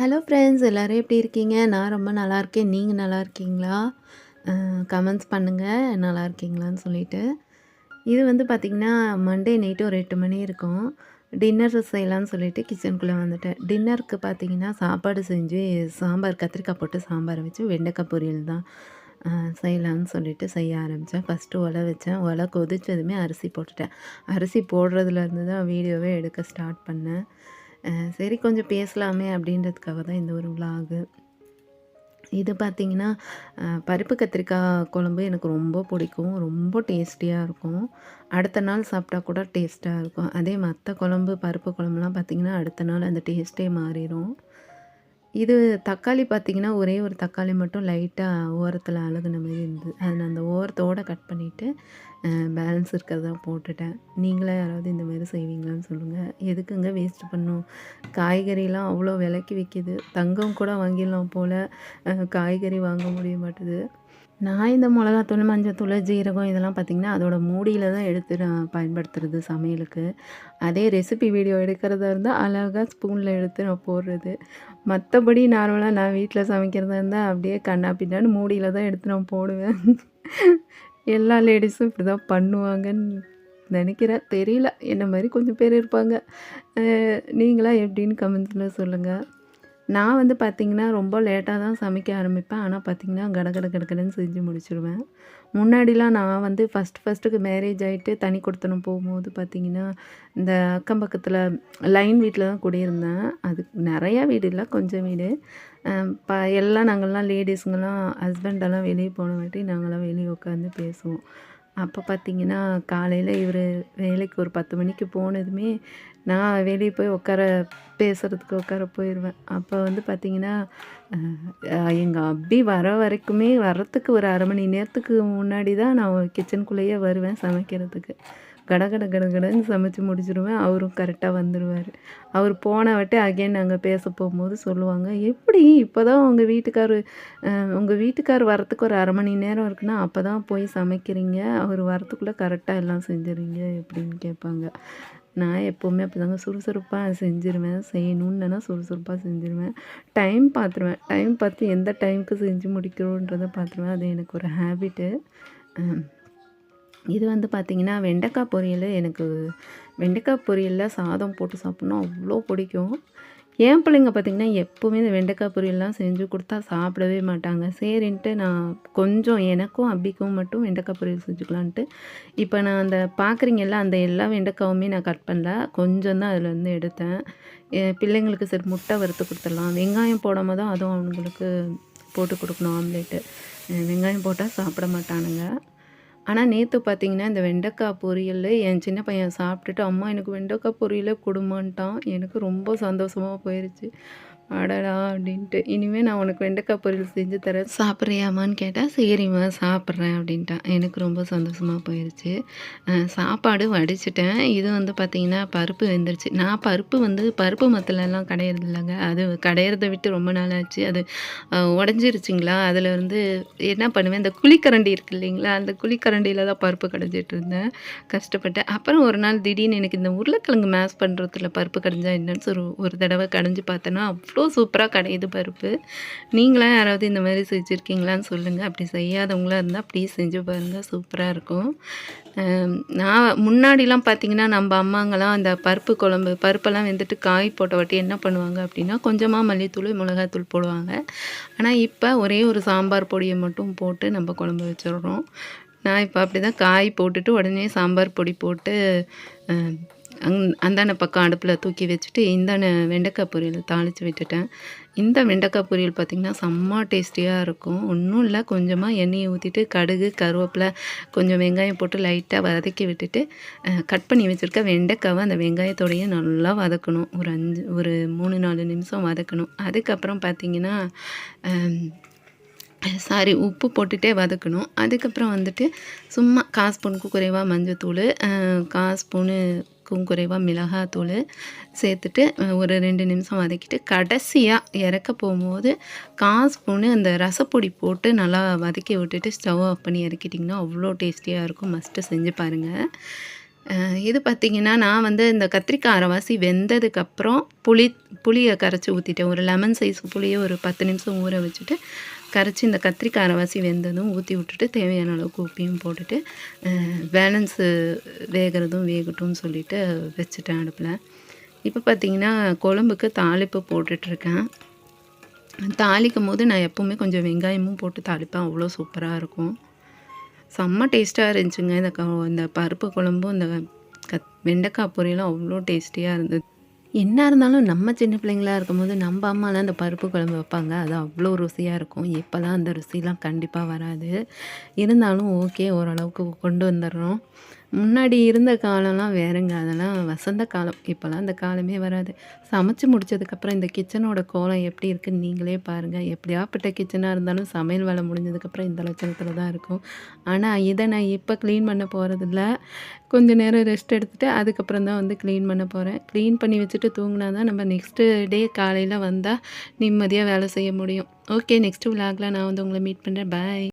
Hello friends எல்லோரும் எப்படி இருக்கீங்க? நான் ரொம்ப நல்லா இருக்கேன். நீங்கள் நல்லா இருக்கீங்களா? கமெண்ட்ஸ் பண்ணுங்கள் நல்லா இருக்கீங்களான்னு சொல்லிட்டு. இது வந்து பார்த்திங்கன்னா மண்டே நைட்டு ஒரு எட்டு மணி இருக்கும். டின்னர் செய்யலான்னு சொல்லிட்டு கிச்சனுக்குள்ளே வந்துட்டேன். டின்னருக்கு பார்த்தீங்கன்னா சாப்பாடு செஞ்சு சாம்பார் கத்திரிக்காய் போட்டு சாம்பார் வச்சு வெண்டைக்காய் பொரியல் தான் செய்யலான்னு சொல்லிட்டு செய்ய ஆரம்பித்தேன் ஃபஸ்ட்டு ஒலை வச்சேன். ஒலை கொதிச்சதுமே அரிசி போட்டுட்டேன். அரிசி போடுறதுலேருந்து தான் வீடியோவே எடுக்க ஸ்டார்ட் பண்ணேன். சரி கொஞ்சம் பேசலாமே அப்படின்றதுக்காக தான் இந்த ஒரு விலாகு இது பார்த்திங்கன்னா பருப்பு கத்திரிக்காய் குழம்பு எனக்கு ரொம்ப பிடிக்கும். ரொம்ப டேஸ்டியாக இருக்கும். அடுத்த நாள் சாப்பிட்டா கூட டேஸ்ட்டாக இருக்கும். அதே மற்ற குழம்பு பருப்பு குழம்புலாம் பார்த்திங்கன்னா அடுத்த நாள் அந்த டேஸ்ட்டே மாறிடும் இது தக்காளி பார்த்திங்கன்னா ஒரே ஒரு தக்காளி மட்டும் லைட்டாக ஓரத்தில் அழுகுன மாதிரி இருந்தது. அதை நான் அந்த ஓரத்தோடு கட் பண்ணிவிட்டு பேலன்ஸ் இருக்கிறதா போட்டுட்டேன். நீங்களே யாராவது இந்த மாதிரி செய்வீங்களான்னு சொல்லுங்கள் எதுக்குங்க வேஸ்ட் பண்ணும்? காய்கறிலாம் அவ்வளோ விலைக்கு விற்கிது தங்கம் கூட வாங்கிடலாம் போல். காய்கறி வாங்க முடிய மாட்டுது. நான் இந்த மிளகாத்தூள் மஞ்சத்தூள் ஜீரகம் இதெல்லாம் பார்த்திங்கன்னா அதோட மூடியில் தான் எடுத்து நான் பயன்படுத்துறது சமையலுக்கு. அதே ரெசிபி வீடியோ எடுக்கிறதா இருந்தால் அழகாக ஸ்பூனில் எடுத்து நான் போடுறது. மற்றபடி நார்மலாக நான் வீட்டில் சமைக்கிறதா இருந்தால் அப்படியே கண்ணா பின்னான்னு மூடியில் தான் எடுத்து நான் போடுவேன். எல்லா லேடிஸும் இப்படி தான் பண்ணுவாங்கன்னு நினைக்கிறேன். தெரியல என்ன மாதிரி கொஞ்சம் பேர் இருப்பாங்க. நீங்களாம் எப்படின்னு கமெண்ட்ஸில் சொல்லுங்கள் நான் வந்து பார்த்திங்கன்னா ரொம்ப லேட்டாக தான் சமைக்க ஆரம்பிப்பேன். ஆனால் பார்த்திங்கன்னா கடகட கடகடன்னு செஞ்சு முடிச்சிடுவேன் முன்னாடிலாம் நான் வந்து ஃபஸ்ட் ஃபஸ்ட்டுக்கு மேரேஜ் ஆகிட்டு தனி கொடுத்தனம் போகும்போது பார்த்திங்கன்னா இந்த அக்கம் பக்கத்தில் லைன் வீட்டில் தான் குடியிருந்தேன். அது நிறையா வீடு இல்லை கொஞ்சம் வீடு. ப எல்லாம் நாங்கள்லாம் லேடிஸுங்கெல்லாம் ஹஸ்பண்டெல்லாம் வெளியே போன வாட்டி வெளியே உட்காந்து பேசுவோம். அப்போ பார்த்தீங்கன்னா காலையில் இவர் வேலைக்கு ஒரு பத்து மணிக்கு போனதுமே நான் வெளியே போய் உட்கார பேசுகிறதுக்கு உட்கார போயிடுவேன் அப்போ வந்து பார்த்தீங்கன்னா எங்கள் அப்பி வர வரைக்குமே வர்றதுக்கு ஒரு அரை மணி நேரத்துக்கு முன்னாடி தான் நான் கிச்சனுக்குள்ளேயே வருவேன் சமைக்கிறதுக்கு. கடகட கடகடன்னு சமைச்சு முடிச்சிடுவேன் அவரும் கரெக்டாக வந்துடுவார் அவர் போன வாட்டி அகைன் நாங்கள் பேச போகும்போது சொல்லுவாங்க எப்படி இப்போ தான் உங்கள் வீட்டுக்கார் உங்கள் வீட்டுக்கார் வரத்துக்கு ஒரு அரை மணி நேரம் இருக்குன்னா அப்போ தான் போய் சமைக்கிறீங்க. அவர் வரத்துக்குள்ளே கரெக்டாக எல்லாம் செஞ்சுறீங்க எப்படின்னு கேட்பாங்க. நான் எப்போவுமே அப்படி தாங்க சுறுசுறுப்பாக செஞ்சுருவேன் செய்யணுன்னா சுறுசுறுப்பாக செஞ்சுருவேன். டைம் பார்த்துருவேன் டைம் பார்த்து எந்த டைமுக்கு செஞ்சு முடிக்கிறோன்றதை பார்த்துருவேன் அது எனக்கு ஒரு ஹேபிட்டு இது வந்து பார்த்திங்கன்னா வெண்டைக்காய் பொரியல். எனக்கு வெண்டைக்காய் பொரியலில் சாதம் போட்டு சாப்பிட்ணும் அவ்வளோ பிடிக்கும். என் பிள்ளைங்க பார்த்திங்கன்னா எப்போவுமே இந்த வெண்டைக்காய் பொரியல்லாம் செஞ்சு கொடுத்தா சாப்பிடவே மாட்டாங்க. சரின்ட்டு நான் கொஞ்சம் எனக்கும் அப்பிக்கும் மட்டும் வெண்டைக்காய் பொரியல் செஞ்சுக்கலான்ட்டு. இப்போ நான் அந்த பார்க்குறீங்கல்ல அந்த எல்லா வெண்டைக்காவுமே நான் கட் பண்ணல. கொஞ்சம் தான் அதில் வந்து எடுத்தேன். என் பிள்ளைங்களுக்கு சரி முட்டை வறுத்து கொடுத்துடலாம். வெங்காயம் போடாமல் தான் அதுவும் அவங்களுக்கு போட்டு கொடுக்கணும் ஆம்லேட்டு. வெங்காயம் போட்டால் சாப்பிட மாட்டானுங்க. ஆனால் நேற்று பார்த்தீங்கன்னா இந்த வெண்டைக்காய் பொரியல் என் சின்ன பையன் சாப்பிட்டுட்டு அம்மா எனக்கு வெண்டைக்காய் பொரியலே கொடுமான்ட்டான் எனக்கு ரொம்ப சந்தோஷமாக போயிடுச்சு அடடா அப்படின்ட்டு. இனிமேல் நான் உனக்கு வெண்டைக்காய் பொரியல் செஞ்சு தரேன். சாப்பிட்றியாமான்னு கேட்டால் சரிம்மா சாப்பிட்றேன் அப்படின்ட்டான். எனக்கு ரொம்ப சந்தோஷமாக போயிடுச்சு சாப்பாடு வடிச்சிட்டேன். இது வந்து பார்த்திங்கன்னா பருப்பு வெந்துருச்சு. நான் பருப்பு வந்து பருப்பு மத்திலலாம் கடையிறது இல்லைங்க அது கடையிறத விட்டு ரொம்ப நாள் ஆச்சு அது உடஞ்சிருச்சிங்களா? அதில் வந்து என்ன பண்ணுவேன்? இந்த குழிக்கரண்டி இருக்கு இல்லைங்களா? அந்த குழிக்கரண்டியில் தான் பருப்பு கடைஞ்சிட்டு இருந்தேன். கஷ்டப்பட்டேன். அப்புறம் ஒரு நாள் திடீர்னு எனக்கு இந்த உருளைக்கிழங்கு மேஷ் பண்ணுறதுல பருப்பு கடைஞ்சா என்னன்னு ஒரு ஒரு தடவை கடைஞ்சி பார்த்தேன்னா அவ்வளோ சூப்பராக கடையுது பருப்பு. நீங்களாம் யாராவது இந்த மாதிரி செஞ்சுருக்கீங்களான்னு சொல்லுங்கள் அப்படி செய்யாதவங்களா இருந்தால் ப்ளீஸ் செஞ்சு பாருங்கள் சூப்பராக இருக்கும். நான் முன்னாடிலாம் பார்த்தீங்கன்னா நம்ம அம்மாங்கெல்லாம் அந்த பருப்பு குழம்பு பருப்பெல்லாம் வெந்துட்டு காய் போட்ட வாட்டி என்ன பண்ணுவாங்க அப்படின்னா கொஞ்சமாக மல்லித்தூள் மிளகாத்தூள் போடுவாங்க. ஆனால் இப்போ ஒரே ஒரு சாம்பார் பொடியை மட்டும் போட்டு நம்ம குழம்பு வச்சிடுறோம். நான் இப்போ அப்படி தான் காய் போட்டுட்டு உடனே சாம்பார் பொடி போட்டு அங் அந்தாண்ட பக்கம் அடுப்பில் தூக்கி வச்சுட்டு இந்தாண்ட வெண்டைக்காய் பொரியல் தாளித்து விட்டுட்டேன். இந்த வெண்டைக்காய் பொரியல் பார்த்திங்கன்னா செம்ம டேஸ்டியாக இருக்கும். ஒன்றும் இல்லை கொஞ்சமாக எண்ணெயை ஊற்றிட்டு கடுகு கருவேப்பிலை கொஞ்சம் வெங்காயம் போட்டு லைட்டாக வதக்கி விட்டுட்டு கட் பண்ணி வச்சுருக்க வெண்டைக்காவை அந்த வெங்காயத்தோடையே நல்லா வதக்கணும். ஒரு அஞ்சு ஒரு மூணு நாலு நிமிஷம் வதக்கணும். அதுக்கப்புறம் பார்த்திங்கன்னா சாரி உப்பு போட்டுகிட்டே வதக்கணும். அதுக்கப்புறம் வந்துட்டு சும்மா கால் ஸ்பூனுக்கு குறைவாக மஞ்சத்தூள் கால் ஸ்பூனுக்கும் குறைவாக மிளகாத்தூள் சேர்த்துட்டு ஒரு ரெண்டு நிமிஷம் வதக்கிட்டு கடைசியாக இறக்க போகும்போது கால் ஸ்பூனு அந்த ரசப்பொடி போட்டு நல்லா வதக்கி விட்டுட்டு ஸ்டவ் ஆஃப் பண்ணி இறக்கிட்டிங்கன்னா அவ்வளோ டேஸ்டியாக இருக்கும். மஸ்ட்டு செஞ்சு பாருங்கள் இது பார்த்திங்கன்னா நான் வந்து இந்த கத்திரிக்காய் அரைவாசி வெந்ததுக்கப்புறம் புளி புளியை கரைச்சி ஊற்றிட்டேன் ஒரு லெமன் சைஸ் புளியை ஒரு 10 நிமிஷம் ஊற வச்சுட்டு, கரைச்சி இந்த கத்திரிக்காய் அரைவாசி வெந்ததும் ஊற்றி விட்டுட்டு, தேவையான அளவுக்கு உப்பையும் போட்டுட்டு, பேலன்ஸு வேகறதும் வேகட்டும்னு சொல்லிட்டு வச்சுட்டேன் அடுப்பில் இப்போ பார்த்தீங்கன்னா, குழம்புக்கு தாளிப்பு போட்டுட்ருக்கேன். தாளிக்கும்போது நான் எப்போவுமே கொஞ்சம் வெங்காயமும் போட்டு தாளிப்பேன். அவ்வளோ சூப்பராக இருக்கும். செம்ம டேஸ்ட்டாக இருந்துச்சுங்க. இந்த க இந்த பருப்பு குழம்பும், இந்த கத் வெண்டைக்காய் பொரியலும் அவ்வளோ டேஸ்டியாக இருந்தது. என்ன இருந்தாலும் நம்ம சின்ன பிள்ளைங்களா இருக்கும்போது, நம்ம அம்மாலாம் அந்த பருப்பு குழம்பு வைப்பாங்க. அது அவ்வளோ ருசியாக இருக்கும். இப்போலாம் அந்த ருசிலாம் கண்டிப்பாக வராது. இருந்தாலும் ஓகே ஓரளவுக்கு கொண்டு வந்துடுறோம். முன்னாடி இருந்த காலம்லாம் வேறுங்க அதெல்லாம் வசந்த காலம். இப்போல்லாம் அந்த காலமே வராது. சமைச்சு முடிச்சதுக்கப்புறம் இந்த கிச்சனோட கோலம் எப்படி இருக்குன்னு நீங்களே பாருங்கள் எப்படியாப்பட்ட கிச்சனாக இருந்தாலும் சமையல் வேலை முடிஞ்சதுக்கப்புறம் இந்த லட்சணத்தில் தான் இருக்கும். ஆனால் இதை நான் இப்போ க்ளீன் பண்ண போகிறதில்ல கொஞ்ச நேரம் ரெஸ்ட் எடுத்துகிட்டு அதுக்கப்புறம் தான் வந்து க்ளீன் பண்ண போகிறேன் க்ளீன் பண்ணி வச்சுட்டு தூங்கினா தான் நம்ம நெக்ஸ்ட்டு டே காலையில் வந்தால் நிம்மதியாக வேலை செய்ய முடியும். ஓகே நெக்ஸ்ட் விளாகில் நான் வந்து உங்களை மீட் பண்ணுறேன் பாய்.